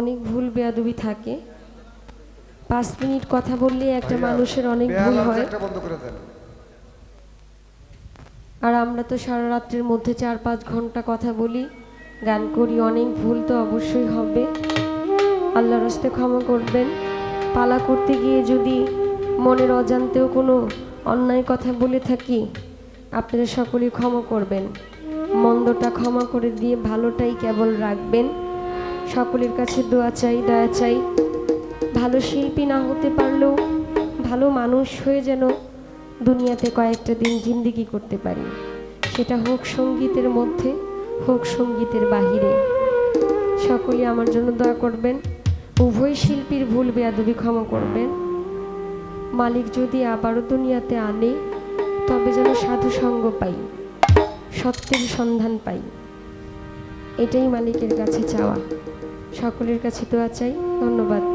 অনেক ভুল বেয়াদবি থাকে। পাঁচ মিনিট কথা বললে একটা মানুষের অনেক ভুল হয়। আর আমরা তো সারা রাত্রির মধ্যে চার পাঁচ ঘণ্টা কথা বলি গান করি অনেক ভুল তো অবশ্যই হবে। আল্লাহ রাস্তে ক্ষমা করবেন। পালা করতে গিয়ে যদি মনের অজান্তেও কোনো অন্যায় কথা বলে থাকি আপনারা সকলেই ক্ষমা করবেন। মন্দটা ক্ষমা করে দিয়ে ভালোটাই কেবল রাখবেন। সকলের কাছে দোয়া চাই, দয়া চাই। ভালো শিল্পী না হতে পারলেও ভালো মানুষ হয়ে যেন দুনিয়াতে কয়েকটা দিন জিন্দিগি করতে পারি। সেটা হোক সঙ্গীতের মধ্যে, হোক সঙ্গীতের বাহিরে। সকলে আমার জন্য দয়া করবেন, উভয় শিল্পীর ভুল বেয়াদবি ক্ষমা করবেন। মালিক যদি আবারও দুনিয়াতে আনে, তবে যেন সাধু সঙ্গ পাই, সত্যের সন্ধান পাই। এটাই মালিকের কাছে চাওয়া। সকলের কাছে দোয়া চাই। ধন্যবাদ।